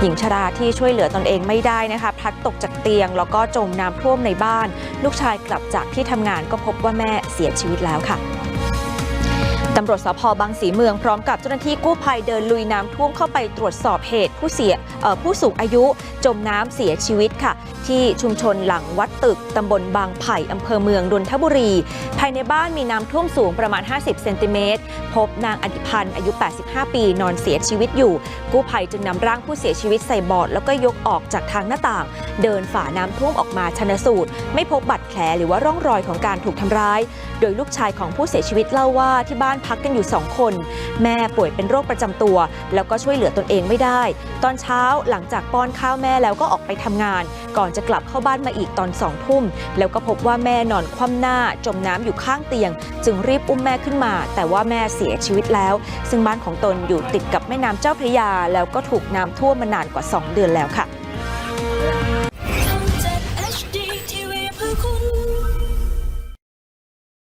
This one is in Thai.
หญิงชราที่ช่วยเหลือตนเองไม่ได้นะคะพลัดตกจากเตียง แล้วก็จมน้ำท่วมในบ้าน ลูกชายกลับจากที่ทำงานก็พบว่าแม่เสียชีวิตแล้วค่ะ ตำรวจสพบางสีเมืองพร้อมกับเจ้าหน้าที่กู้ภัยเดินลุยน้ำท่วมเข้าไปตรวจสอบเหตุผู้เสียผู้สูงอายุจมน้ำเสียชีวิตค่ะ ที่ชุมชนหลังวัดตึกตำบลบางไผ่อำเภอเมืองนนทบุรี ภายในบ้านมีน้ำท่วมสูงประมาณ 50 เซนติเมตร พบนางอดิพันธ์อายุ 85 ปี นอนเสียชีวิตอยู่ กู้ภัยจึงนำร่างผู้เสียชีวิตใส่บอดแล้วก็ยกออกจากทางหน้าต่าง เดินฝ่าน้ำท่วมออกมาชนสูตร ไม่พบบาดแผลหรือว่าร่องรอยของการถูกทำร้าย โดยลูกชายของผู้เสียชีวิตเล่าว่าที่บ้านพักกันอยู่ 2 คน แม่ป่วยเป็นโรคประจำตัว แล้วก็ช่วยเหลือตนเองไม่ได้ ตอนเช้าหลังจากป้อนข้าวแม่แล้วก็ออกไปทำงาน ก่อนจะกลับเข้าบ้านมาอีกตอนสองทุ่ม แล้วก็พบว่าแม่นอนคว่ำหน้า จมน้ำอยู่ข้างเตียง จึงรีบอุ้มแม่ขึ้นมา แต่ว่าแม่เสียชีวิตแล้ว ซึ่งบ้านของตนอยู่ติดกับแม่น้ำเจ้าพระยา แล้วก็ถูกน้ำท่วมมานานกว่า 2 เดือนแล้วค่ะ